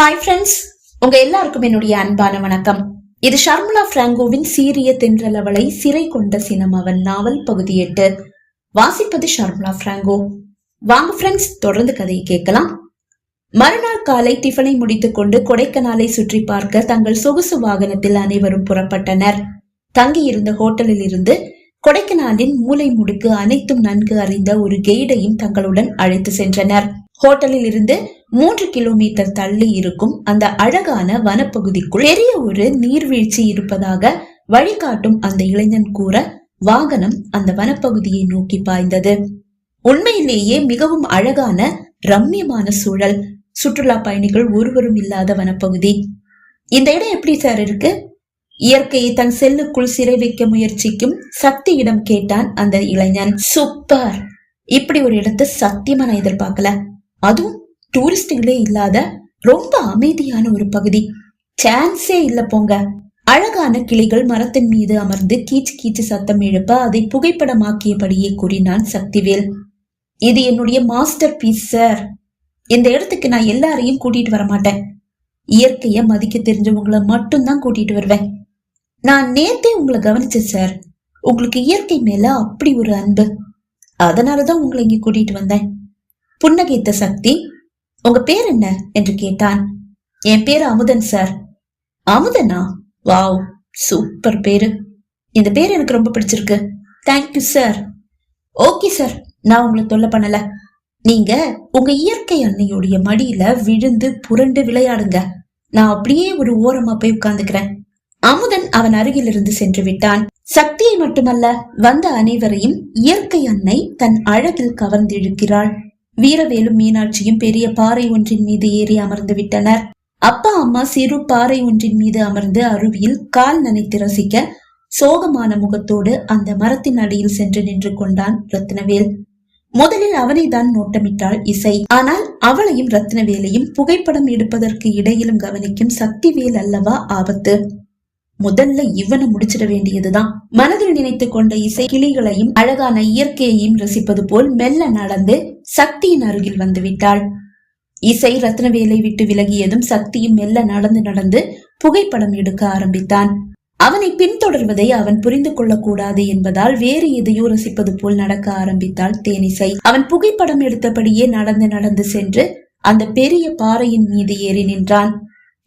Hi friends உங்க எல்லாருக்கும் என்னுடைய அன்பான வணக்கம். இது ஷர்மிளா பிராங்கோவின் சீரிய தென்றலவளை சிறை கொண்ட சினமவன் நாவல் பகுதி எட்டு. வாசிப்பது ஷர்மிளா பிராங்கோ. வாங்க ஃப்ரெண்ட்ஸ் தொடர்ந்து கதையை கேட்கலாம். மறுநாள் காலை டிஃபனை முடித்துக்கொண்டு கொடைக்கானலை சுற்றி பார்க்க தங்கள் சொகுசு வாகனத்தில் அனைவரும் புறப்பட்டனர். தங்கியிருந்த ஹோட்டலில் இருந்து கொடைக்கானலின் மூளை முடுக்கு அனைத்தும் நன்கு அறிந்த ஒரு கெய்டையும் தங்களுடன் அழைத்து சென்றனர். ஹோட்டலில் இருந்து மூன்று கிலோமீட்டர் தள்ளி இருக்கும் அந்த அழகான வனப்பகுதிக்குள் பெரிய ஒரு நீர்வீழ்ச்சி இருப்பதாக வழிகாட்டும் அந்த இளைஞன் கூற வாகனம் அந்த வனப்பகுதியை நோக்கி பாய்ந்தது. உண்மையிலேயே மிகவும் அழகான ரம்மியமான சூழல். சுற்றுலா பயணிகள் ஒருவரும் இல்லாத வனப்பகுதி. இந்த இடம் எப்படி சார் இருக்கு? இயற்கையை தன் செல்லுக்குள் சிறை வைக்க முயற்சிக்கும் சக்தியிடம் கேட்டான் அந்த இளைஞன். சூப்பர் இப்படி ஒரு இடத்தை சத்தியமா நான் எதிர்பார்க்கல. அதுவும் டூரிஸ்டுகளே இல்லாத ரொம்ப அமைதியான ஒரு பகுதி. சான்ஸே இல்ல போங்க. அழகான கிளிகள் மரத்தின் மீது அமர்ந்து கீச்சு கீச்சு சத்தம் எழுப்ப அதை புகைப்படமாக்கியபடியே கூறினான் சக்திவேல். இது என்னுடைய மாஸ்டர் பீஸ் சார். இந்த இடத்துக்கு நான் எல்லாரையும் கூட்டிட்டு வர மாட்டேன். இயற்கைய மதிக்க தெரிஞ்சவங்கள மட்டும்தான் கூட்டிட்டு வருவேன். நான் நேத்தே உங்களை கவனிச்சேன் சார். உங்களுக்கு இயற்கை மேல அப்படி ஒரு அன்பு. அதனாலதான் உங்களை இங்க கூட்டிட்டு வந்தேன். புன்னகைத்த சக்தி உங்க பேர் என்ன? என்று கேட்டான். என் பேர் அமுதன் சார் அமுதனா? வாவ் சூப்பர் பேரு. இந்த பேர் எனக்கு ரொம்ப பிடிச்சிருக்கு. தேங்க்யூ சார் ஓகே சார் நான் உங்களை தொல்லை பண்ணல. நீங்க உங்க இயற்கை அன்னையுடைய மடியில விழுந்து புரண்டு விளையாடுங்க. நான் அப்படியே ஒரு ஓரமா போய் உட்கார்ந்துக்கிறேன். அமுதன் அவன் அருகிலிருந்து சென்று விட்டான். சக்தியை மட்டுமல்ல வந்த அனைவரையும் இயற்கை அன்னை தன் அழகில் கவர்ந்திழுக்கிறாள். வீரவேலும் மீனாட்சியும் பெரிய பாறை ஒன்றின் மீது ஏறி அமர்ந்து விட்டனர். அப்பா அம்மா சிறு பாறை ஒன்றின் மீது அமர்ந்து அருவியில் கால் நனைத்து ரசிக்க சோகமான முகத்தோடு அந்த மரத்தின் அடியில் சென்று நின்று கொண்டான் ரத்னவேல். முதலில் அவனை தான் நோட்டமிட்டாள் இசை. ஆனால் அவளையும் ரத்னவேலையும் புகைப்படம் எடுப்பதற்கு இடையிலும் கவனிக்கும் சக்திவேல் அல்லவா ஆபத்து. முதல்ல இவனை முடிச்சிட வேண்டியதுதான். மனதில் நினைத்து கொண்ட இசை கிளிகளையும் அழகான இயற்கையையும் ரசிப்பது போல் மெல்ல நடந்து சக்தியின் அருகில் வந்து விட்டாள் இசை ரத்னவேலை விட்டு விலகியதும் சக்தியும் மெல்ல நடந்து நடந்து புகைப்படம் எடுக்க ஆரம்பித்தான். அவனை பின்தொடர்வதை அவன் புரிந்து கொள்ளக்கூடாது என்பதால் வேறு எதையோ ரசிப்பது போல் நடக்க ஆரம்பித்தாள் தேனிசை. அவன் புகைப்படம் எடுத்தபடியே நடந்து நடந்து சென்று அந்த பெரிய பாறையின் மீது ஏறி நின்றான்.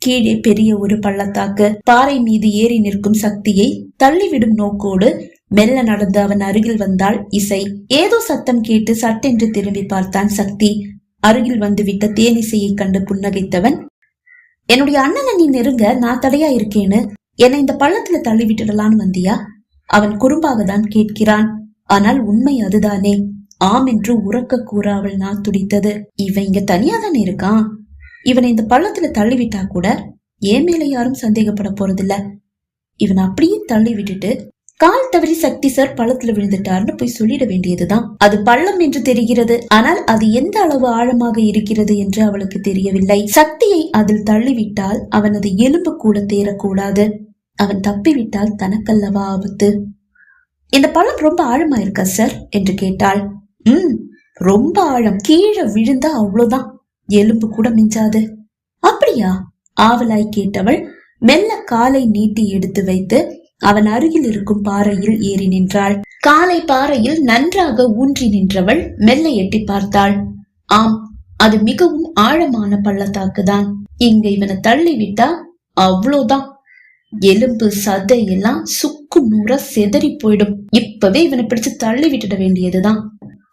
கீழே பெரிய ஒரு பள்ளத்தாக்கு. பாறை மீது ஏறி நிற்கும் சக்தியை தள்ளிவிடும் நோக்கோடு மெல்ல நடந்து அவன் அருகில் வந்தாள். இசை ஏதோ சத்தம் கேட்டு சட்டென்று திரும்பி பார்த்தான் சக்தி. அருகில் வந்துவிட்ட தேனிசையை கண்டு புன்னகைத்தவன் என்னுடைய அண்ணனை நீ நெருங்க நான் தடையா இருக்கேன்னு. என்னை இந்த பள்ளத்துல தள்ளி விட்டுடலான்னு வந்தியா? அவன் குறும்பாக தான் கேட்கிறான். ஆனால் உண்மை அதுதானே. ஆம் என்று உறக்க கூற அவள் நான் துடித்தது. இவன் இங்க தனியா தானே இருக்கான்? இவனை இந்த பள்ளத்துல தள்ளி விட்டா கூட ஏன் மேல யாரும் சந்தேகப்பட போறதில்ல? இவன் அப்படியே தள்ளி விட்டுட்டு கால் தவறி சக்தி சார் பள்ளத்துல விழுந்துட்டார்னு போய் சொல்லிட வேண்டியதுதான். அது பள்ளம் என்று தெரிகிறது. ஆனால் அது எந்த அளவு ஆழமாக இருக்கிறது என்று அவளுக்கு தெரியவில்லை. சக்தியை அதில் தள்ளிவிட்டால் அவனது எலும்பு கூட தேரக்கூடாது அவன் தப்பிவிட்டால் தனக்கல்லவா ஆபத்து. இந்த பழம் ரொம்ப ஆழமா இருக்கா சார்? என்று கேட்டாள். ம் ரொம்ப ஆழம். கீழே விழுந்தா அவ்வளவுதான். எலும்பு கூட மிஞ்சாது. அப்படியா? ஆவலாய் கேட்டவள் மெல்ல காலை நீட்டி எடுத்து வைத்து அவன் அருகில் இருக்கும் பாறையில் ஏறி நின்றாள். காலை பாறையில் நன்றாக ஊன்றி நின்றவள் மெல்ல எட்டி பார்த்தாள். ஆம் அது மிகவும் ஆழமான பள்ளத்தாக்குதான். இங்க இவனை தள்ளி விட்டா அவ்வளோதான். எலும்பு சதை எல்லாம் சுக்கு நூற செதறி போயிடும். இப்பவே இவனை பிடிச்சு தள்ளி விட்டுட வேண்டியதுதான்.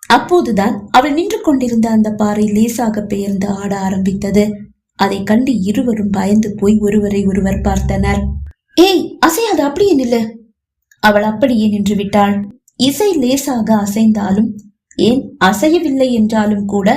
அப்போதுதான் அவள் நின்று கொண்டிருந்த அந்த பாறை லேசாக பெயர்ந்து ஆட ஆரம்பித்தது. அதை கண்டு இருவரும் பயந்து போய் ஒருவரை ஒருவர் பார்த்தனர். ஏய் அசையாது அப்படியே நில்லு. அவள் அப்படியே நின்று விட்டாள். இசை லேசாக அசைந்தாலும் ஏன் அசையவில்லை என்றாலும் கூட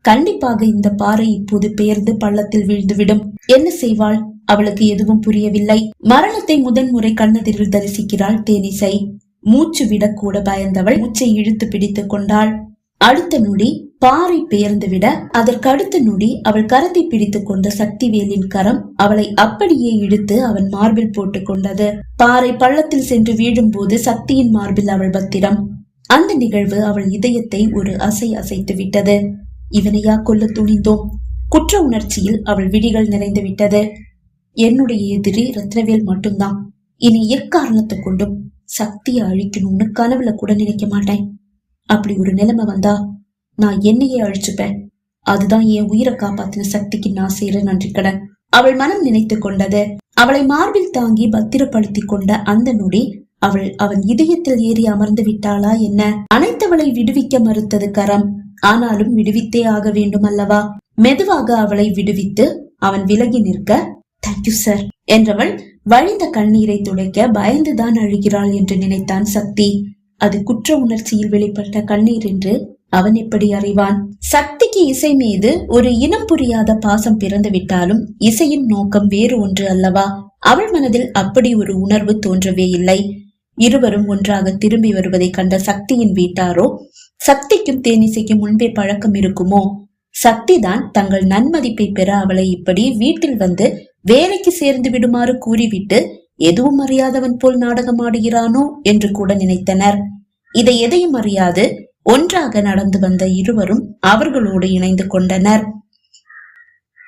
கண்டிப்பாக இந்த பாறை இப்போது பெயர்ந்து பள்ளத்தில் விழுந்துவிடும். என்ன செய்வாள்? அவளுக்கு எதுவும் புரியவில்லை. மரணத்தை முதன்முறை கண்ணெதிரில் தரிசிக்கிறாள் தேனிசை. மூச்சு விடக்கூட பயந்தவள் மூச்சை இழுத்து பிடித்துக் கொண்டாள். அடுத்த நொடி பாறை பெயர்ந்து விட அதற்கு அடுத்த நொடி அவள் கரத்தை பிடித்துக் கொண்ட சக்திவேலின் கரம் அவளை அப்படியே இழுத்து அவன் மார்பில் போட்டுக் கொண்டது. பாறை பள்ளத்தில் சென்று வீழும் போது சக்தியின் மார்பில் அவள் பத்திரம். அந்த நிகழ்வு அவள் இதயத்தை ஒரு அசை அசைத்து விட்டது. இவனையா கொல்ல துணிந்தோம்? குற்ற உணர்ச்சியில் அவள் விழிகள் நிறைந்து விட்டது. என்னுடைய எதிரி ரத்னவேல் மட்டும்தான். இனி எக்காரணத்தை கொண்டும் சக்தியை அழிக்கணும்னு கனவுல கூட நினைக்க மாட்டேன். அப்படி ஒரு நிலைமை வந்தா நான் என்னையே அழிச்சுப்பேன். அதுதான் என் உயிரை காப்பாத்தின சக்திக்கு நான் செய்யற நன்றி கடன். அவள் மனம் நினைத்து கொண்டது அவளை மார்பில் தாங்கி பத்திரப்படுத்தி கொண்ட அந்த நொடி அவள் அவன் இதயத்தில் ஏறி அமர்ந்து விட்டாளா என்ன? அனைத்தவளை விடுவிக்க மறுத்தது கரம். ஆனாலும் விடுவித்தே ஆக வேண்டும் அல்லவா? மெதுவாக அவளை விடுவித்து அவன் விலகி நிற்க தேங்க்யூ சார் என்றவள் வழிந்த கண்ணீரை துடைக்க பயந்துதான் அழுகிறாள் என்று நினைத்தான் சக்தி. அது குற்ற உணர்ச்சியில் வெளிப்பட்ட கண்ணீர் என்று அவன் எப்படி அறிவான்? சக்திக்கு இசை மீது ஒரு இனம் புரியாத பாசம் பிறந்து விட்டாலும் இசையின் நோக்கம் வேறு ஒன்று அல்லவா? அவள் மனதில் அப்படி ஒரு உணர்வு தோன்றவே இல்லை. இருவரும் ஒன்றாக திரும்பி வருவதை கண்ட சக்தியின் வீட்டாரோ சக்திக்கும் தேனிசைக்கும் முன்பே பழக்கம் இருக்குமோ? சக்திதான் தங்கள் நன்மதிப்பை பெற அவளை இப்படி வீட்டில் வந்து வேலைக்கு சேர்ந்து விடுமாறு கூறிவிட்டு எதுவும் அறியாதவன் போல் நாடகமாடுகிறானோ என்று கூட நினைத்தனர். இதை எதையும் அறியாது. ஒன்றாக நடந்து வந்த இருவரும் அவர்களோடு இணைந்து கொண்டனர்.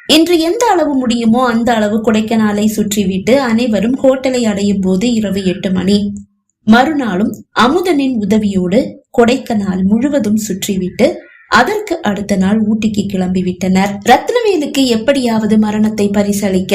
இன்று எந்த அளவு முடியுமோ அந்த அளவு கொடைக்கானலை சுற்றிவிட்டு அனைவரும் ஹோட்டலை அடையும் போது இரவு எட்டு மணி. மறுநாளும் அமுதனின் உதவியோடு கொடைக்கானல் முழுவதும் சுற்றிவிட்டு அதற்கு அடுத்த நாள் ஊட்டிக்கு கிளம்பி விட்டனர் ரத்னவேலுக்கு எப்படியாவது மரணத்தை பரிசளிக்க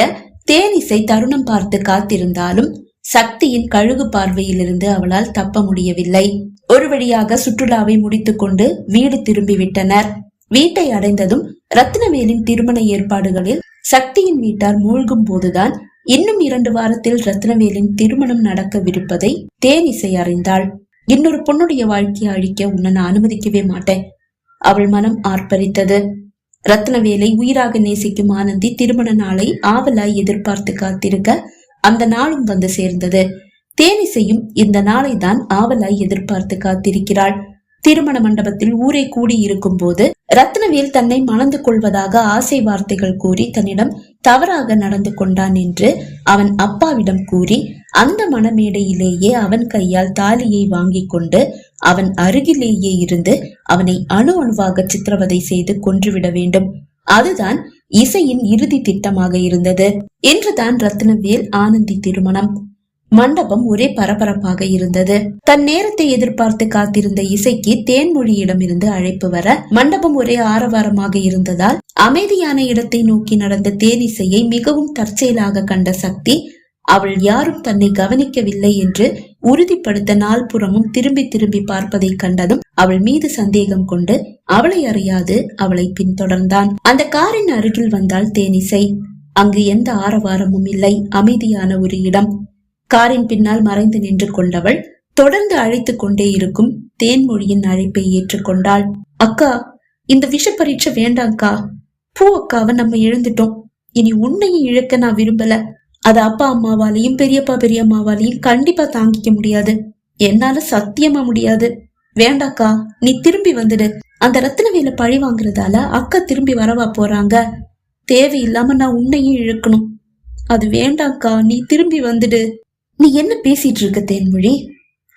தேனிசை தருணம் பார்த்து காத்திருந்தாலும் சக்தியின் கழுகு பார்வையிலிருந்து அவளால் தப்ப முடியவில்லை. ஒரு வழியாக சுற்றுலாவை முடித்துக்கொண்டு வீடு திரும்பிவிட்டனர். வீட்டை அடைந்ததும் ரத்னவேலின் திருமண ஏற்பாடுகளில் சக்தியின் வீட்டார் மூழ்கும் போதுதான் இன்னும் இரண்டு வாரத்தில் ரத்னவேலின் திருமணம் நடக்கவிருப்பதை தேனிசை அறிந்தாள். இன்னொரு பொண்ணுடைய வாழ்க்கையை அழிக்க உன்னை நான் அனுமதிக்கவே மாட்டேன். அவள் மனம் ஆர்ப்பரித்தது. ரத்னவேலை உயிராக நேசிக்கும் ஆனந்தி திருமண நாளை ஆவலாய் எதிர்பார்த்து காத்திருக்க அந்த நாளும் வந்து சேர்ந்தது. தேனிசையும் இந்த நாளை தான் ஆவலாய் எதிர்பார்த்து காத்திருக்கிறாள். திருமண மண்டபத்தில் ஊரே கூடி இருக்கும் போது ரத்னவேல் தன்னை மணந்து கொள்வதாக ஆசை வார்த்தைகள் கூறி தன்னிடம் தவறாக நடந்து கொண்டான் என்று அவன் அப்பாவிடம் கூறி அந்த மணமேடையிலேயே அவன் கையால் தாலியை வாங்கி கொண்டு அவன் அருகிலேயே இருந்து அவனை அணு அணுவாக சித்திரவதை செய்து கொன்றுவிட வேண்டும். அதுதான் இசையின் இறுதி திட்டமாக இருந்தது. என்றுதான் ரத்னவேல் ஆனந்தி திருமணம். மண்டபம் ஒரே பரபரப்பாக இருந்தது. தன் நேரத்தை எதிர்பார்த்து காத்திருந்த இசைக்கு தேன்மொழியிடமிருந்து அழைப்பு வர மண்டபம் ஒரே ஆரவாரமாக இருந்ததால் அமைதியான இடத்தை நோக்கி நடந்த தேனிசையை மிகவும் தற்செயலாக கண்ட சக்தி அவள் யாரும் தன்னை கவனிக்கவில்லை என்று உறுதிப்படுத்த நாள்புறமும் திரும்பி திரும்பி பார்ப்பதை கண்டதும் அவள் மீது சந்தேகம் கொண்டு அவளை அறியாது அவளை பின்தொடர்ந்தான். அந்த காரின் அருகில் வந்தால் தேனிசை அங்கு எந்த ஆரவாரமும் இல்லை அமைதியான ஒரு இடம். காரின் பின்னால் மறைந்து நின்று கொண்டவள் தொடர்ந்து அழைத்துக் கொண்டே இருக்கும் தேன்மொழியின் அழைப்பை ஏற்றுக்கொண்டாள். அக்கா இந்த விஷ பரீட்சை வேண்டாம்க்கா. பூ அக்காவை நம்ம எழுந்துட்டோம். இனி உன்னையும் இழக்க நான் விரும்பல. அது அப்பா அம்மாவாலையும் பெரியப்பா பெரியம்மாவாலையும் கண்டிப்பா தாங்கிக்க முடியாது. என்னால சத்தியமா முடியாது. வேண்டாக்கா நீ திரும்பி வந்துடு. அந்த ரத்தினவேல பழி வாங்குறதால அக்கா திரும்பி வரவா போறாங்க. தேவையில்லாம நான் உன்னையும் இழுக்கணும். அது வேண்டாக்கா நீ திரும்பி வந்துடு. நீ என்ன பேசிட்டு இருக்க தேன்மொழி?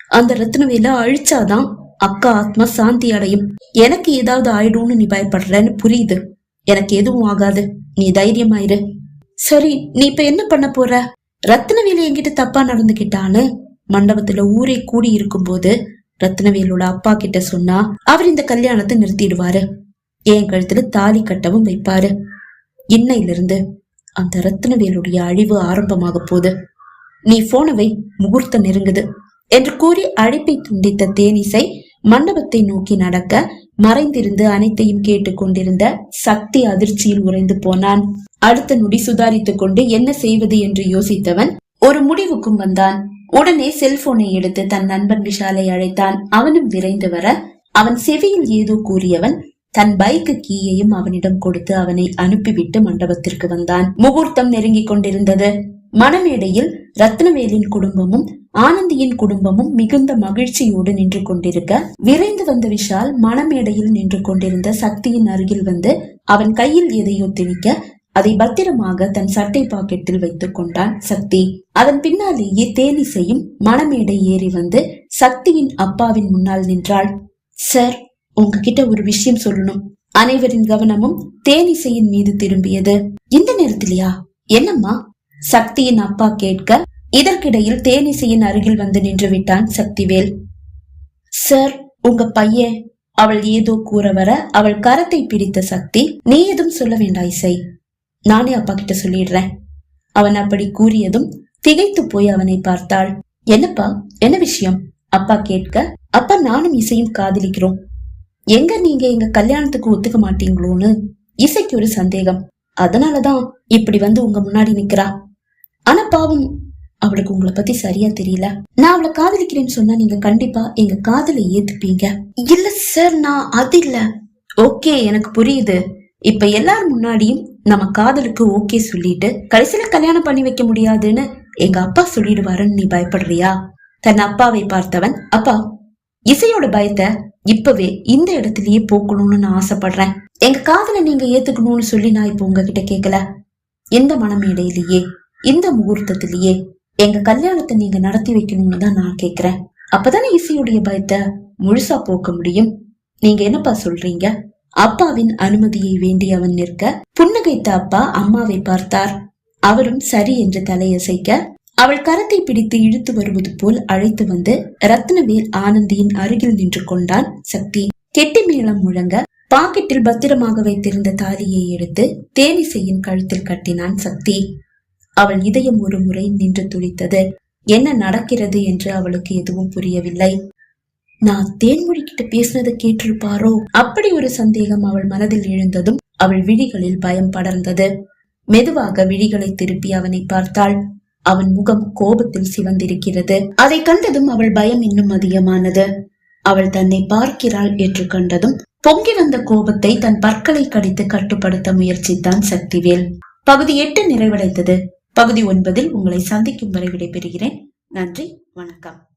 அந்த ரத்னவேல அழிச்சாதான் அக்கா ஆத்மா சாந்தி அடையும். எனக்கு ஏதாவது ஆயிடும்னு நீ பயப்படுறன்னு புரியுது. எனக்கு எதுவும் ஆகாது. நீ தைரியமாயிரு. சரி நீ இப்ப என்ன பண்ண போற? ரத்னவேலு என்கிட்ட தப்பா நடந்துகிட்டான்னு மண்டபத்துல ஊரே கூடி இருக்கும் போது ரத்னவேலோட அப்பா கிட்ட சொன்னா அவர் இந்த கல்யாணத்தை நிறுத்திடுவாரு. என் கழுத்துல தாலி கட்டவும் வைப்பாரு. இன்னையிலிருந்து அந்த ரத்னவேலுடைய அழிவு ஆரம்பமாக போகுது. நீ போனவை முகூர்த்தம் நெருங்குது என்று கூறி அழைப்பை துண்டித்த தேனிசை மண்டபத்தை நோக்கி நடக்க மறைந்திருந்து அனைத்தையும் கேட்டுக்கொண்டிருந்த சக்தி அதிர்ச்சியில் உறைந்து போனான். அடுத்த நொடி சுதாரித்துக் கொண்டு என்ன செய்வது என்று யோசித்தவன் ஒரு முடிவுக்கும் வந்தான். உடனே செல்போனை எடுத்து தன் நண்பன் விஷாலை அழைத்தான். அவனும் விரைந்து வர அவன் செவியில் ஏதோ கூறியவன் தன் பைக்கு கீயையும் அவனிடம் கொடுத்து அவனை அனுப்பிவிட்டு மண்டபத்திற்கு வந்தான். முகூர்த்தம் நெருங்கிக் கொண்டிருந்தது. மணமேடையில் ரத்னவேலின் குடும்பமும் ஆனந்தியின் குடும்பமும் மிகுந்த மகிழ்ச்சியோடு நின்று கொண்டிருக்க விரைந்து வந்த விஷால் மணமேடையில் நின்று கொண்டிருந்த சக்தியின் அருகில் வந்து அவன் கையில் எதையோ திணிக்க அதை பத்திரமாக தன் சட்டை பாக்கெட்டில் வைத்துக் கொண்டான் சக்தி. அதன் பின்னாலேயே தேனிசையும் மணமேடை ஏறி வந்து சக்தியின் அப்பாவின் முன்னால் நின்றாள். சார் உங்ககிட்ட ஒரு விஷயம் சொல்லணும். அனைவரின் கவனமும் தேனிசையின் மீது திரும்பியது. இந்த நேரத்திலயா? என்னம்மா? சக்தியின் அப்பா கேட்க இதற்கிடையில் தேனிசையின் அருகில் வந்து நின்று விட்டான் சக்திவேல். சார் உங்க பையன். அவள் ஏதோ கூற வர அவள் கரத்தை பிடித்த சக்தி. நீ எதுவும் சொல்ல வேண்டாம் இசை. நானே அப்பா கிட்ட சொல்லிடுறேன். அவன் அப்படி கூறியதும் திகைத்து போய் அவனை பார்த்தாள். என்னப்பா என்ன விஷயம்? அப்பா கேட்க அப்பா நானும் இசையும் காதலிக்கிறோம். எங்க நீங்க எங்க கல்யாணத்துக்கு ஒத்துக்க மாட்டீங்களோன்னு? இசைக்கு ஒரு சந்தேகம். அதனாலதான் இப்படி வந்து உங்க முன்னாடி நிக்கிறா. ஆனா பாவம் அவளுக்கு உங்களை பத்தி சரியா தெரியல. நான் அவளை காதலிக்கிறேன்னு சொன்னா நீங்க கண்டிப்பா எங்க காதலை ஏத்துப்பீங்க. இல்ல சார் நான் அது இல்ல. ஓகே எனக்கு புரியுது. இப்ப எல்லார் முன்னாடியும் நம்ம காதலுக்கு ஓகே சொல்லிட்டு கடைசியில கல்யாணம் பண்ணி வைக்க முடியாதுன்னு எங்க அப்பா சொல்லிடுவாருன்னு நீ பயப்படுறியா? தன் அப்பாவை பார்த்தவன் அப்பா இசையோட பயத்தை இப்பவே இந்த இடத்துலயே போக்கணும்னு நான் ஆசைப்படுறேன். எங்க காதலை நீங்க ஏத்துக்கணும்னு சொல்லி நான் இப்ப உங்ககிட்ட கேட்கல எந்த மனமேடையிலேயே? இந்த முகூர்த்தத்திலேயே எங்க கல்யாணத்தை நீங்க நடத்தி வைக்கணும்னு தான் நான் கேக்குறேன். அப்பதானே இசையுடைய பயத்தை முழுசா போக்க முடியும். நீங்க என்னப்பா சொல்றீங்க? அப்பாவின் அனுமதியை வேண்டி அவன் நிற்க புன்னகைத்த அப்பா அம்மாவை பார்த்தார். அவரும் சரி என்று தலையசைக்க அவள் கரத்தை பிடித்து இழுத்து வருவது போல் அழைத்து வந்து ரத்னவேல் ஆனந்தியின் அருகில் நின்று கொண்டான் சக்தி. கெட்டி மேளம் முழங்க பாக்கெட்டில் பத்திரமாக வைத்திருந்த தாலியை எடுத்து தேனிசையின் கழுத்தில் கட்டினான் சக்தி. அவள் இதயம் ஒரு முறை நின்று துடித்தது. என்ன நடக்கிறது? என்று அவளுக்கு எதுவும் புரியவில்லை. நான் தேன்மொழி கிட்ட பேசினதை கேட்டிருப்பாரோ? அப்படி ஒரு சந்தேகம் அவள் மனதில் எழுந்ததும் அவள் விழிகளில் பயம் படர்ந்தது. மெதுவாக விழிகளை திருப்பி அவனை பார்த்தாள். அவன் முகம் கோபத்தில் சிவந்திருக்கிறது. அதை கண்டதும் அவள் பயம் இன்னும் அதிகமானது. அவள் தன்னை பார்க்கிறாள் என்று கண்டதும் பொங்கி வந்த கோபத்தை தன் பற்களை கடித்து கட்டுப்படுத்த முயற்சித்தான் சக்திவேல். பகுதி எட்டு நிறைவடைந்தது. பகுதி ஒன்பதில் உங்களை சந்திக்கும் வரை விடைபெறுகிறேன். நன்றி வணக்கம்.